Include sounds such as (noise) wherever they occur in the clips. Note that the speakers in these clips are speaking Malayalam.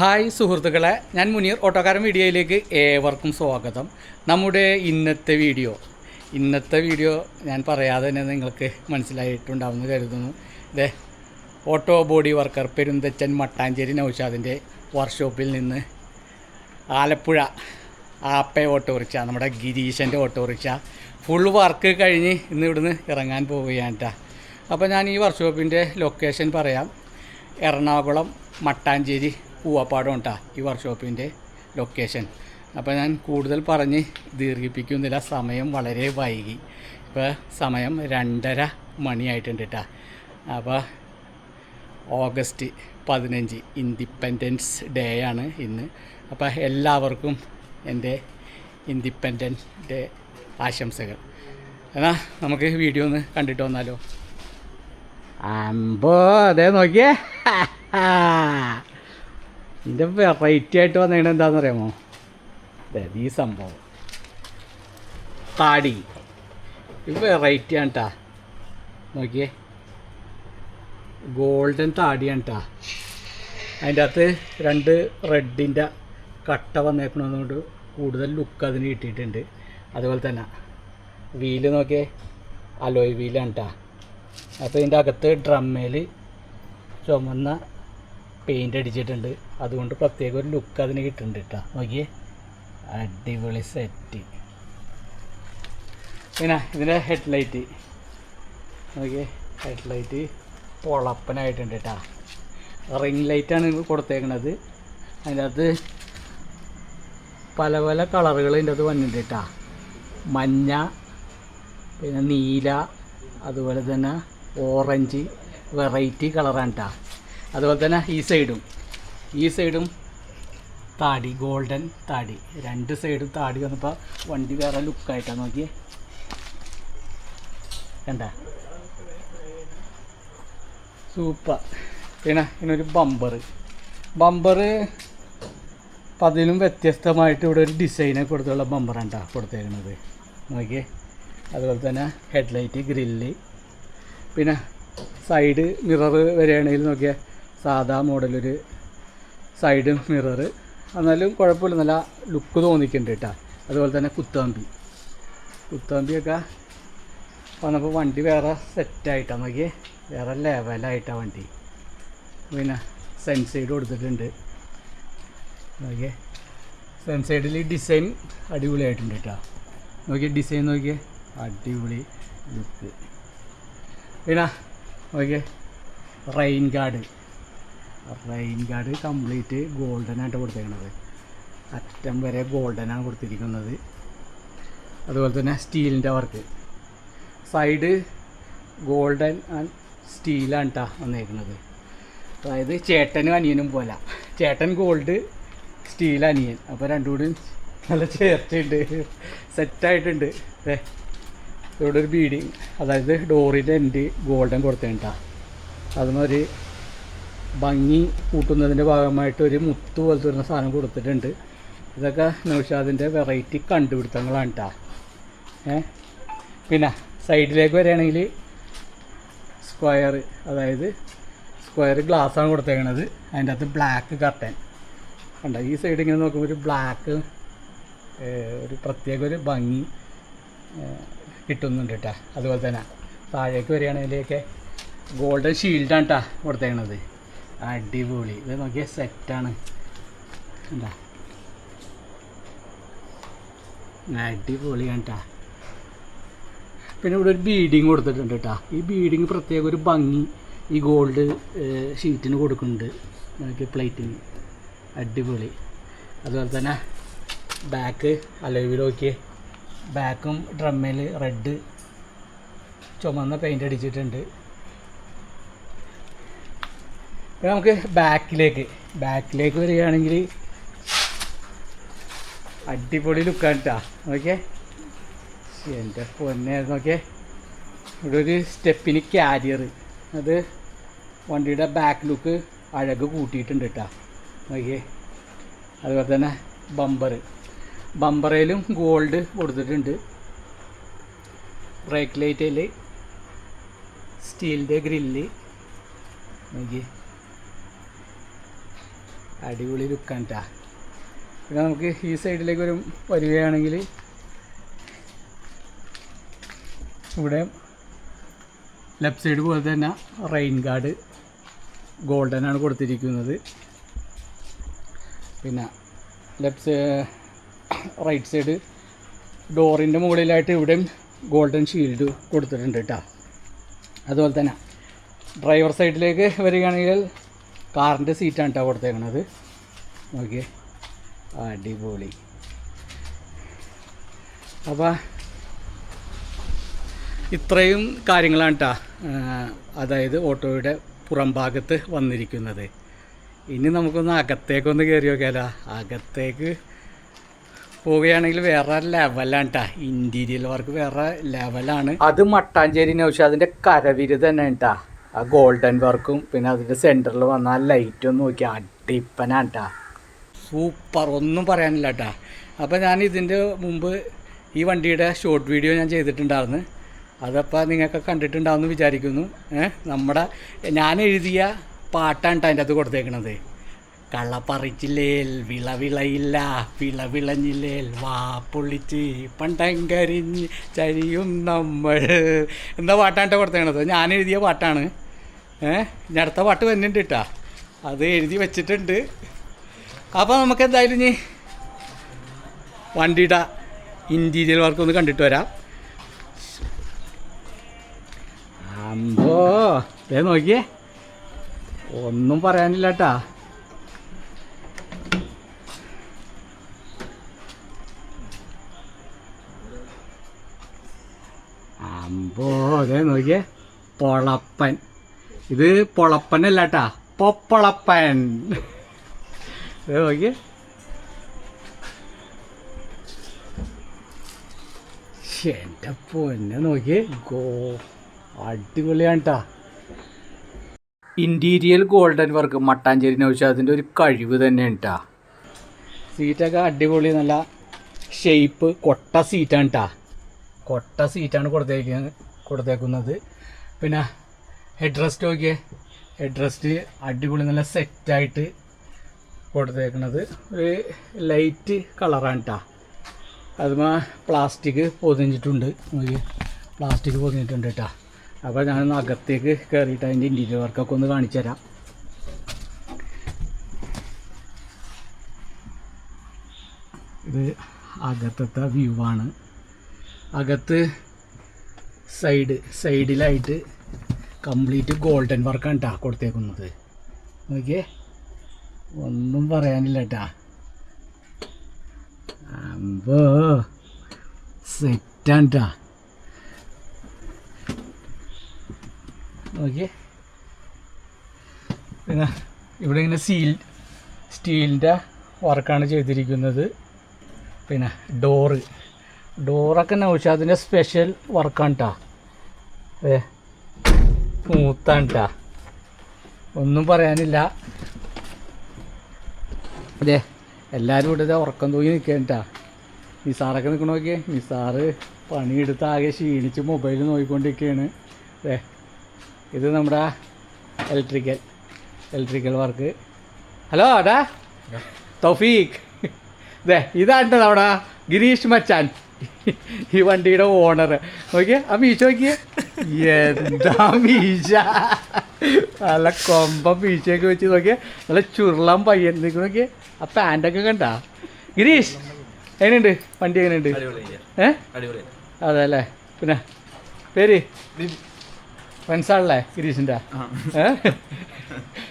ഹായ് സുഹൃത്തുക്കളെ ഞാൻ മുനീർ ഓട്ടോക്കാരൻ വീഡിയോയിലേക്ക് ഏവർക്കും സ്വാഗതം. നമ്മുടെ ഇന്നത്തെ വീഡിയോ ഇന്നത്തെ വീഡിയോ ഞാൻ പറയാതെ തന്നെ നിങ്ങൾക്ക് മനസ്സിലായിട്ടുണ്ടാവുമെന്ന് കരുതുന്നു. ഇതേ auto body worker Perunthachan Mattancherry നൗഷാദിന്റെ വർക്ക്ഷോപ്പിൽ നിന്ന് ആലപ്പുഴ ആപ്പേ ഓട്ടോറിക്ഷ നമ്മുടെ ഗിരീശന്റെ ഓട്ടോറിക്ഷ ഫുൾ വർക്ക് കഴിഞ്ഞ് ഇന്ന് ഇവിടുന്ന് ഇറങ്ങാൻ പോവുകയാണ് കേട്ടോ അപ്പോൾ ഞാൻ ഈ വർക്ക്ഷോപ്പിന്റെ ലൊക്കേഷൻ പറയാം. എറണാകുളം മട്ടാഞ്ചേരി പൂവപ്പാടം ഉണ്ടാ ഈ വർക്ക്ഷോപ്പിന്റെ ലൊക്കേഷൻ അപ്പോൾ ഞാൻ കൂടുതൽ പറഞ്ഞ് ദീർഘിപ്പിക്കുന്നില്ല. സമയം വളരെ വൈകി. ഇപ്പോൾ സമയം രണ്ടര മണിയായിട്ടുണ്ട് കേട്ടോ അപ്പോൾ ഓഗസ്റ്റ് പതിനഞ്ച് ഇൻഡിപെൻഡൻസ് ഡേ ആണ് ഇന്ന്. അപ്പോൾ എല്ലാവർക്കും എന്റെ ഇൻഡിപെൻഡൻസ് ഡേ ആശംസകൾ. എന്നാൽ നമുക്ക് വീഡിയോ ഒന്ന് കണ്ടിട്ട് വന്നാലോ? അമ്പോ അതെ നോക്കിയേ. (laughs) ഇതിന്റെ വെറൈറ്റി ആയിട്ട് വന്നതിന് എന്താണെന്ന് അറിയാമോ അതെ ഈ സംഭവം. താടി. ഇത് വെറൈറ്റി ആണ് കേട്ടാ നോക്കിയേ. ഗോൾഡൻ താടിയാണ് കേട്ടാ അതിന്റെ അകത്ത് രണ്ട് റെഡിന്റെ കട്ട വന്നേക്കണതുകൊണ്ട് കൂടുതൽ ലുക്ക് അതിന് കിട്ടിയിട്ടുണ്ട്. അതുപോലെ തന്നെ വീൽ നോക്കിയേ. അലോയ് വീലാണ് കേട്ടാ അപ്പോൾ ഇതിന്റെ അകത്ത് ഡ്രമ്മേൽ ചുമന്ന പെയിന്റ് അടിച്ചിട്ടുണ്ട്. അതുകൊണ്ട് പ്രത്യേക ഒരു ലുക്ക് അതിന് കിട്ടുന്നുണ്ട് കേട്ടോ നോക്കിയേ. അടിപൊളി സെറ്റ് പിന്നെ ഇതിന്റെ ഹെഡ്ലൈറ്റ് നോക്കിയേ. ഹെഡ്ലൈറ്റ് പൊളപ്പനായിട്ടുണ്ട് കേട്ടോ റിംഗ് ലൈറ്റാണ് കൊടുത്തേക്കണത്. അതിന്റെ അകത്ത് പല പല കളറുകൾ ഇതിന്റെ അത് വന്നിട്ടുണ്ട് കേട്ടോ മഞ്ഞ പിന്നെ നീല അതുപോലെ തന്നെ ഓറഞ്ച് വെറൈറ്റി കളറാണ് കേട്ടോ അതുപോലെ തന്നെ ഈ സൈഡും ഈ സൈഡും താടി ഗോൾഡൻ താടി. രണ്ട് സൈഡും താടി വന്നപ്പോൾ വണ്ടി വേറെ ലുക്കായിട്ടാണ് നോക്കിയേ. കണ്ട? സൂപ്പർ. പിന്നെ ഇതിനൊരു ബമ്പർ ബമ്പർ പതിലും വ്യത്യസ്തമായിട്ട് ഇവിടെ ഒരു ഡിസൈനെ കൊടുത്തുള്ള ബമ്പർ കേട്ടോ കൊടുത്തേക്കുന്നത്. നോക്കിയേ. അതുപോലെ തന്നെ ഹെഡ്ലൈറ്റ് ഗ്രില്ല് പിന്നെ സൈഡ് മിറർ വരികയാണെങ്കിൽ നോക്കിയാൽ സാധാ മോഡലൊരു സൈഡ് മിറർ എന്നാലും കുഴപ്പമില്ല നല്ല ലുക്ക് തോന്നിക്കുന്നുണ്ട് കേട്ടോ. അതുപോലെ തന്നെ കുത്താമ്പി. കുത്താമ്പിയൊക്കെ വന്നപ്പോൾ വണ്ടി വേറെ സെറ്റായിട്ടാണ് നോക്കി വേറെ ലെവലായിട്ടാണ് വണ്ടി. പിന്നെ സെൻസൈഡ് കൊടുത്തിട്ടുണ്ട്. നോക്കിയേ. സെൻസൈഡിൽ ഡിസൈൻ അടിപൊളിയായിട്ടുണ്ട് കേട്ടോ. നോക്കിയേ ഡിസൈൻ നോക്കിയേ. അടിപൊളി ലുക്ക് പിന്നെ നോക്കിയേ rain guard rain guard complete golden ആയിട്ട് കൊടുത്തേക്കണത്. അറ്റം വരെ ഗോൾഡനാണ് കൊടുത്തിരിക്കുന്നത്. അതുപോലെ തന്നെ സ്റ്റീലിന്റെ വർക്ക് സൈഡ് ഗോൾഡൻ ആൻഡ് സ്റ്റീലാണ് കേട്ടോ വന്നേക്കുന്നത് അതായത് ചേട്ടനും അനിയനും പോലെ. ചേട്ടൻ ഗോൾഡ് സ്റ്റീൽ അനിയൻ. അപ്പോൾ രണ്ടും കൂടി നല്ല ചേർച്ചയുണ്ട്. സെറ്റായിട്ടുണ്ട് ഏ ഇവിടെ ഒരു ബീഡിങ് അതായത് ഡോറിന്റെ എൻഡ് ഗോൾഡൻ കൊടുത്തേണ്ട അതിനൊരു ഭംഗി കൂട്ടുന്നതിന്റെ ഭാഗമായിട്ട് ഒരു മുത്ത് പോലത്തെ വരുന്ന സാധനം കൊടുത്തിട്ടുണ്ട്. ഇതൊക്കെ നൗഷാദിന്റെ വെറൈറ്റി കണ്ടുപിടുത്തങ്ങളാണ് കേട്ടോ ഏ? പിന്നെ സൈഡിലേക്ക് വരികയാണെങ്കിൽ സ്ക്വയർ അതായത് സ്ക്വയർ ഗ്ലാസ്സാണ് കൊടുത്തേക്കണത്. അതിന്റെ അകത്ത് ബ്ലാക്ക് കർട്ടൻ കണ്ടോ? ഈ സൈഡ് ഇങ്ങനെ നോക്കുമ്പോൾ ഒരു ബ്ലാക്ക് ഒരു പ്രത്യേക ഒരു ഭംഗി കിട്ടുന്നുണ്ട് കേട്ടോ അതുപോലെ തന്നെ താഴേക്ക് വരികയാണെങ്കിലൊക്കെ ഗോൾഡൻ ഷീൽഡാണ് കേട്ടോ കൊടുത്തേക്കണത്. അടിപൊളി. ഇത് നോക്കിയ സെറ്റാണ് എന്താ അടിപൊളിയാണ് കേട്ടാ പിന്നെ ഇവിടെ ഒരു ബീഡിങ് കൊടുത്തിട്ടുണ്ട് കേട്ടോ ഈ ബീഡിങ് പ്രത്യേക ഒരു ഭംഗി ഈ ഗോൾഡ് ഷീറ്റിന് കൊടുക്കുന്നുണ്ട്. നമുക്ക് പ്ലേറ്റിന് അടിപൊളി. അതുപോലെ തന്നെ ബാക്ക് അലവിൽ നോക്കിയേ. ബാക്കും ഡ്രമ്മിൽ റെഡ് ചുമന്ന പെയിന്റ് അടിച്ചിട്ടുണ്ട്. നമുക്ക് ബാക്കിലേക്ക്. ബാക്കിലേക്ക് വരികയാണെങ്കിൽ അടിപൊളി ലുക്കാണ് കേട്ടോ നോക്കിയേ. എന്റെ പൊന്നെ നോക്കിയേ. ഇവിടെ ഒരു സ്റ്റെപ്പിന് ക്യാരിയർ അത് വണ്ടിയുടെ ബാക്ക് ലുക്ക് അഴക് കൂട്ടിയിട്ടുണ്ട് കേട്ടോ നോക്കിയേ. അതുപോലെ തന്നെ ബമ്പർ ബമ്പറയിലും ഗോൾഡ് കൊടുത്തിട്ടുണ്ട്. ബ്രേക്ക് ലൈറ്റിൽ സ്റ്റീലിന്റെ ഗ്രില്ല് നോക്കിയേ. അടിപൊളി ലുക്കാണ് ട്ടാ. പിന്നെ നമുക്ക് ഈ സൈഡിലേക്ക് ഒരു വരികയാണെങ്കിൽ ഇവിടെ ലെഫ്റ്റ് സൈഡ് പോലെ തന്നെ റെയിൻ ഗാർഡ് ഗോൾഡൻ ആണ് കൊടുത്തിരിക്കുന്നത്. പിന്നെ ലെഫ്റ്റ് റൈറ്റ് സൈഡ് ഡോറിന്റെ മുകളിലായിട്ട് ഇവിടെയും ഗോൾഡൻ ഷീൽഡ് കൊടുത്തിട്ടുണ്ട് കേട്ടോ അതുപോലെ തന്നെ ഡ്രൈവർ സൈഡിലേക്ക് വരികയാണെങ്കിൽ കാറിന്റെ സീറ്റാണ് കേട്ടോ കൊടുത്തേക്കണത്. നോക്കിയേ. അടിപൊളി. അപ്പോൾ ഇത്രയും കാര്യങ്ങളാണ് കേട്ടോ അതായത് ഓട്ടോയുടെ പുറം ഭാഗത്ത് വന്നിരിക്കുന്നത്. ഇനി നമുക്കൊന്ന് അകത്തേക്കൊന്ന് കയറി നോക്കിയാലോ. അകത്തേക്ക് പോവുകയാണെങ്കിൽ വേറെ ലെവലാണ് കേട്ടോ ഇന്റീരിയൽ വർക്ക് വേറെ ലെവലാണ്. അത് മട്ടാഞ്ചേരി നൗഷാദിന്റെ കരവിരുത് തന്നെ കേട്ടാ ആ ഗോൾഡൻ വർക്കും പിന്നെ അതിന്റെ സെന്ററിൽ വന്ന ആ ലൈറ്റും നോക്കി. അടിപ്പനാട്ടാ. സൂപ്പർ ഒന്നും പറയാനില്ല കേട്ടാ അപ്പോൾ ഞാൻ ഇതിന്റെ മുമ്പ് ഈ വണ്ടിയുടെ ഷോർട്ട് വീഡിയോ ഞാൻ ചെയ്തിട്ടുണ്ടായിരുന്നു. അതപ്പോൾ നിങ്ങൾക്ക് കണ്ടിട്ടുണ്ടാവുമെന്ന് വിചാരിക്കുന്നു. നമ്മുടെ ഞാൻ എഴുതിയ പാട്ടാണ് അതിന്റെ അത് കൊടുത്തേക്കണത്. കള്ള പറിച്ചില്ലേൽ വിള വിളയില്ല വിള വിളഞ്ഞില്ലേൽ വാ പൊള്ളിച്ച് പണ്ടങ്കരിഞ്ഞ് ചരിയും നമ്മൾ. എന്താ പാട്ടാണ് കൊടുത്തേക്കണത്? ഞാൻ എഴുതിയ പാട്ടാണ്. ഏഹ് ഞാൻ അടുത്ത പാട്ട് വരുന്നുണ്ട് കേട്ടാ അത് എഴുതി വെച്ചിട്ടുണ്ട്. അപ്പോൾ നമുക്ക് എന്തായാലും ഇനി വണ്ടിയുടെ ഇന്റീരിയൽ വർക്ക് ഒന്ന് കണ്ടിട്ട് വരാം. അമ്പോ നോക്കിയേ. ഒന്നും പറയാനില്ല കേട്ടാ അമ്പോ അതെ നോക്കിയേ. പൊളപ്പൻ. ഇത് പൊളപ്പനല്ല കേട്ടാ പൊപ്പളപ്പൻ. ദേ നോക്കിയേ. എന്റെ പൊന്നെ നോക്കിയേ. ഗോ അടിപൊളിയാണ് കേട്ടാ ഇന്റീരിയൽ ഗോൾഡൻ വർക്ക് മട്ടാഞ്ചേരി നൗഷാദിന്റെ ഒരു കഴിവ് തന്നെയാണ് കേട്ടാ സീറ്റൊക്കെ അടിപൊളി നല്ല ഷേപ്പ് കൊട്ട സീറ്റാണ് കേട്ടാ കൊട്ട സീറ്റാണ് കൊടുത്തേക്കുന്നത് കൊടുത്തേക്കുന്നത്. പിന്നെ ഹെഡ് റെസ്റ്റ് നോക്കിയേ. ഹെഡ് റെസ്റ്റ് അടിപൊളി നല്ല സെറ്റായിട്ട് കൊടുത്തേക്കുന്നത് ഒരു ലൈറ്റ് കളറാണ് കേട്ടോ അതുമാ പ്ലാസ്റ്റിക് പൊതിഞ്ഞിട്ടുണ്ട്. നോക്കി പ്ലാസ്റ്റിക് പൊതിഞ്ഞിട്ടുണ്ട് കേട്ടോ അപ്പോൾ ഞാൻ അകത്തേക്ക് കയറിയിട്ട് അതിന്റെ ഇന്റീരിയർ വർക്കൊക്കെ ഒന്ന് കാണിച്ചു തരാം. ഇത് അകത്തത്തെ വ്യൂ ആണ്. അകത്ത് സൈഡ് സൈഡിലായിട്ട് കംപ്ലീറ്റ് ഗോൾഡൻ വർക്കാണ് കേട്ടോ കൊടുത്തേക്കുന്നത്. നോക്കിയേ. ഒന്നും പറയാനില്ല കേട്ടാ അമ്പോ സെറ്റാണ് കേട്ടാ നോക്കിയേ. പിന്നെ ഇവിടെ ഇങ്ങനെ സീൽ സ്റ്റീലിന്റെ വർക്കാണ് ചെയ്തിരിക്കുന്നത്. പിന്നെ ഡോറ് ഡോറൊക്കെ നൗഷാദിന്റെ സ്പെഷ്യൽ വർക്കാണ് കേട്ടോ ഏ സ്മൂത്താണ് കേട്ടോ ഒന്നും പറയാനില്ല. അതെ എല്ലാവരും ഇവിടെ ഉറക്കം തൂങ്ങി നിൽക്കേണ്ട നിസാറൊക്കെ നിൽക്കണ നോക്കിയേ? നിസാറ് പണിയെടുത്ത് ആകെ ക്ഷീണിച്ച് മൊബൈൽ നോക്കിക്കൊണ്ടിരിക്കുകയാണ് അതെ ഇത് നമ്മുടെ ഇലക്ട്രിക്കൽ ഇലക്ട്രിക്കൽ വർക്ക് ഹലോ അടാ തൗഫീഖ്. ദേ ഇതാണ് നമ്മുടെ ഗിരീഷ് മച്ചാൻ. ഈ വണ്ടിയുടെ ഓണർ നോക്കിയേ ആ മീശ നോക്കിയേ. എന്താ മീശ? നല്ല കൊമ്പം മീശയൊക്കെ വെച്ച് നോക്കിയേ. നല്ല ചുരുളാൻ പയ്യൻ. നിൽക്കുന്ന നോക്കിയേ. ആ പാന്റൊക്കെ കണ്ട? ഗിരീഷ് എങ്ങനെയുണ്ട്? വണ്ടി എങ്ങനെയുണ്ട്? ഏ? അതെ അല്ലേ പിന്നെ പേര്? ഫ്രണ്ട്സാണല്ലേ ഗിരീഷിന്റെ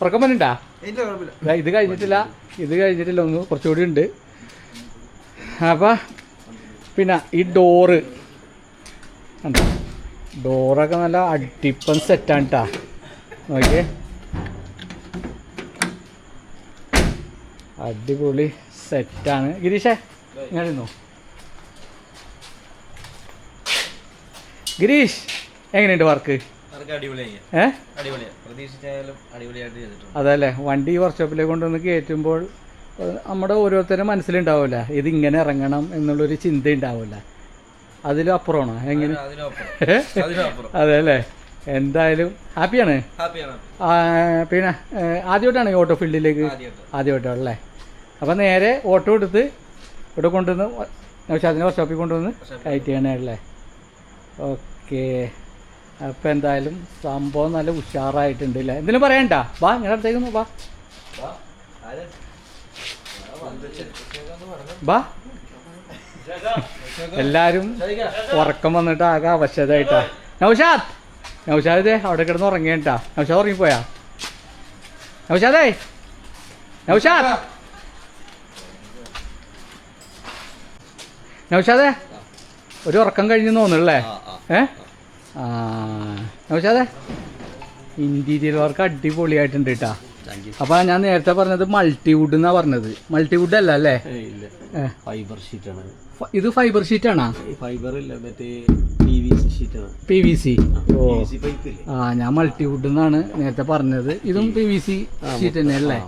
ഉറക്കം പറഞ്ഞാ ഇത് കഴിഞ്ഞിട്ടില്ല. ഇത് കഴിഞ്ഞിട്ടില്ല. ഒന്ന് കുറച്ചുകൂടി ഉണ്ട്. അപ്പോൾ പിന്നെ ഈ ഡോറ് കണ്ടോ? ഡോറൊക്കെ നല്ല അടിപ്പൻ സെറ്റാണ് കേട്ടാ നോക്കിയേ. അടിപൊളി സെറ്റാണ് ഗിരീഷേ ഞാനിരുന്നു ഗിരീഷ് എങ്ങനെയുണ്ട് വർക്ക് അതല്ലേ വണ്ടി വർക്ക്ഷോപ്പിലേക്ക് കൊണ്ടുവന്ന് കയറ്റുമ്പോൾ നമ്മുടെ ഓരോരുത്തരുടെ മനസ്സിലുണ്ടാവില്ല ഇത് ഇങ്ങനെ ഇറങ്ങണം എന്നുള്ളൊരു ചിന്ത ഉണ്ടാവില്ല അതിലും അപ്പുറമാണോ എങ്ങനെ അതെ അല്ലേ എന്തായാലും ഹാപ്പിയാണ്? പിന്നെ ആദ്യമായിട്ടാണ് ഓട്ടോ ഫീൽഡിലേക്ക്? ആദ്യമായിട്ട്. ആദ്യമായിട്ടാണല്ലേ അപ്പം നേരെ ഓട്ടോ എടുത്ത് ഇവിടെ കൊണ്ടുവന്ന് നൗഷാദിനെ വർക്ക്ഷോപ്പിൽ കൊണ്ടുവന്ന് കയറ്റി ചെയ്യണല്ലേ ഓക്കെ. അപ്പം എന്തായാലും സംഭവം നല്ല ഉഷാറായിട്ടുണ്ട് അല്ലേ? എന്തെങ്കിലും പറയണ്ട. വാ നിങ്ങളുടെ അടുത്തേക്ക് വാ. വാ എല്ലാരും ഉറക്കം വന്നിട്ട് ആകെ അവശതായിട്ടാ. നൗഷാദ്. നൗഷാദ് അവിടെ കിടന്ന് ഉറങ്ങിയിട്ടാ. നൗഷാദ് ഉറങ്ങിപ്പോയാ? നൗഷാദേ. നൗഷാദ്. നൗഷാദേ ഒരു ഉറക്കം കഴിഞ്ഞു തോന്നുന്നല്ലേ ഏ? ആ. നൗഷാദേ ഇന്റീരിയർ വർക്ക് അടിപൊളിയായിട്ടുണ്ട് കേട്ടാ അപ്പൊ ഞാൻ നേരത്തെ പറഞ്ഞത് മൾട്ടിവുഡ് എന്നാ പറഞ്ഞത്. മൾട്ടിവുഡ് അല്ല അല്ലേ? ഫൈബർ ഷീറ്റ് ആണ്. ഇത് ഫൈബർ ഷീറ്റ് ആണോ? ഫൈബർ ഇല്ല. മറ്റേ പി വി സി ഓ. ആ ഞാൻ മൾട്ടിവുഡ് എന്നാണ് നേരത്തെ പറഞ്ഞത്. ഇതും പി വി സി ഷീറ്റ് തന്നെ അല്ലേ?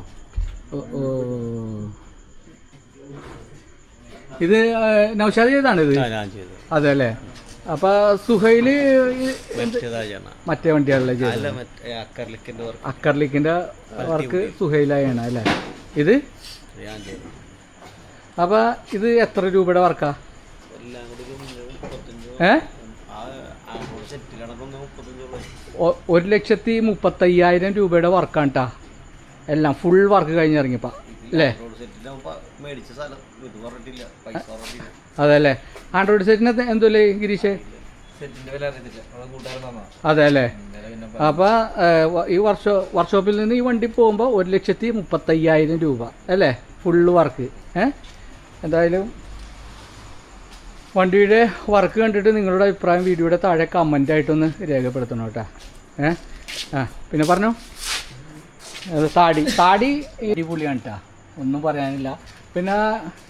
ഓ ഇത് നൗഷാദ് ചെയ്താണ് ഇത് ഞാൻ ചെയ്തത്. അതെ അല്ലേ? അപ്പൊ സുഹൈൽ മറ്റേ വണ്ടിയാണല്ലേ അക്കർലിക്കിന്റെ വർക്ക് സുഹൈലായാണ് അല്ലേ? ഇത്? അപ്പൊ ഇത് എത്ര രൂപയുടെ വർക്കാ ഏ? ഒരു ലക്ഷത്തി മുപ്പത്തയ്യായിരം രൂപയുടെ വർക്കാണ് കേട്ടാ എല്ലാം ഫുൾ വർക്ക് കഴിഞ്ഞിറങ്ങിയപ്പോ. അല്ലേ അതല്ലേ? ആൻഡ്രോയിഡ് സെറ്റിന് എന്തല്ലേ ഗിരീഷ്? അത് അല്ലേ അപ്പൊ ഈ വർഷോ വർക്ക്ഷോപ്പിൽ നിന്ന് ഈ വണ്ടി പോകുമ്പോൾ ഒരു ലക്ഷത്തി മുപ്പത്തയ്യായിരം രൂപ. അല്ലേ? ഫുള്ള് വർക്ക് ഏ? എന്തായാലും വണ്ടിയുടെ വർക്ക് കണ്ടിട്ട് നിങ്ങളുടെ അഭിപ്രായം വീഡിയോയുടെ താഴെ കമന്റ് ആയിട്ടൊന്ന് രേഖപ്പെടുത്തണം കേട്ടോ. ഏ? ആ പിന്നെ പറഞ്ഞു? താടി താടി അടിപൊളിയാണ് കേട്ടോ ഒന്നും പറയാനില്ല. പിന്നെ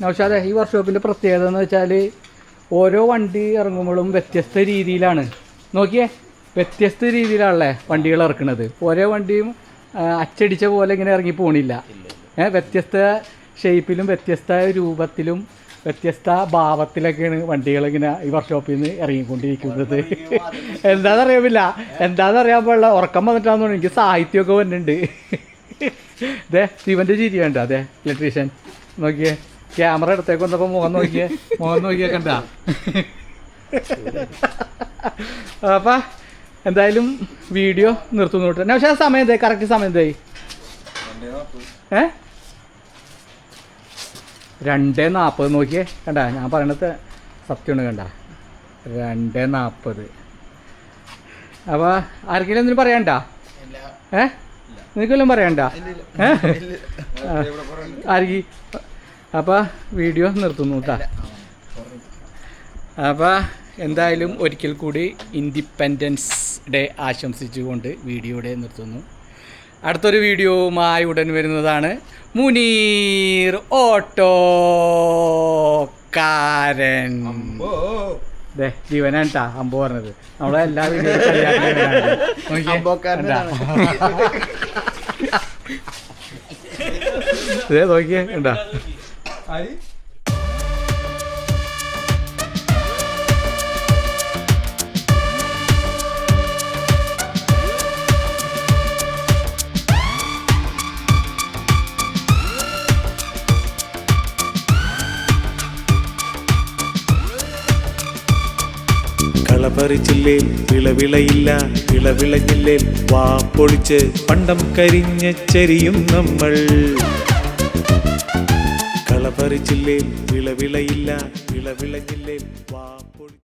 നൗഷാദെ ഈ വർക്ക്ഷോപ്പിന്റെ പ്രത്യേകത എന്ന് വെച്ചാൽ ഓരോ വണ്ടി ഇറങ്ങുമ്പോഴും വ്യത്യസ്ത രീതിയിലാണ്. നോക്കിയേ വ്യത്യസ്ത രീതിയിലാണല്ലേ വണ്ടികൾ ഇറക്കുന്നത്. ഓരോ വണ്ടിയും അച്ചടിച്ച പോലെ ഇങ്ങനെ ഇറങ്ങി പോണില്ല. ഏ വ്യത്യസ്ത ഷേപ്പിലും വ്യത്യസ്ത രൂപത്തിലും വ്യത്യസ്ത ഭാവത്തിലൊക്കെയാണ് വണ്ടികൾ ഇങ്ങനെ ഈ വർക്ക്ഷോപ്പിൽ നിന്ന് ഇറങ്ങിക്കൊണ്ടിരിക്കുന്നത്. എന്താണെന്നറിയാമില്ല എന്താണെന്നറിയാൻ പാടില്ല. ഉറക്കം വന്നിട്ടാണെന്ന് എനിക്ക് സാഹിത്യമൊക്കെ വരുന്നുണ്ട് അതെ സ്റ്റീവന്റെ ചിരി വേണ്ട അതെ ഇലക്ട്രീഷ്യൻ നോക്കിയേ ക്യാമറ എടുത്തേക്ക് വന്നപ്പോൾ മുഖം നോക്കിയേ മുഖം നോക്കിയേ കണ്ട. അപ്പൊ എന്തായാലും വീഡിയോ നിർത്തുന്നു കേട്ടോ. പക്ഷേ ആ സമയം എന്തായി? കറക്റ്റ് സമയം എന്തായി? ഏ? രണ്ട് നാൽപ്പത് നോക്കിയേ. കണ്ട ഞാൻ പറയണത് സത്യമാണ് കണ്ട. രണ്ട് നാൽപ്പത് അപ്പോൾ ആർക്കെങ്കിലും എന്തിനും പറയണ്ട ഏ? നിനക്കെല്ലാം പറയണ്ട. ആർക്ക് അപ്പോൾ വീഡിയോ നിർത്തുന്നു കേട്ടാ അപ്പോൾ എന്തായാലും ഒരിക്കൽ കൂടി ഇൻഡിപെൻഡൻസ് ഡേ ആശംസിച്ചുകൊണ്ട് വീഡിയോയുടെ നിർത്തുന്നു. അടുത്തൊരു വീഡിയോവുമായി ഉടൻ വരുന്നതാണ് മുനീർ ഓട്ടോ ഓട്ടോക്കാരൻ ദേ ജീവനാണ് കേട്ടാ അമ്പോ പറഞ്ഞത്. നമ്മളെ എല്ലാ വീഡിയോ നോക്കിയേ. ഉണ്ടാ കളപറിച്ചില്ലേ വിളവിളയില്ല വിളവിളഞ്ഞില്ലേ വാ പൊളിച്ച് പണ്ടം കരിഞ്ഞ ചെരിയും നമ്മൾ. കളപറിച്ചില്ലേ വിളവിളയില്ല വിളവിളഞ്ഞില്ലേ വാ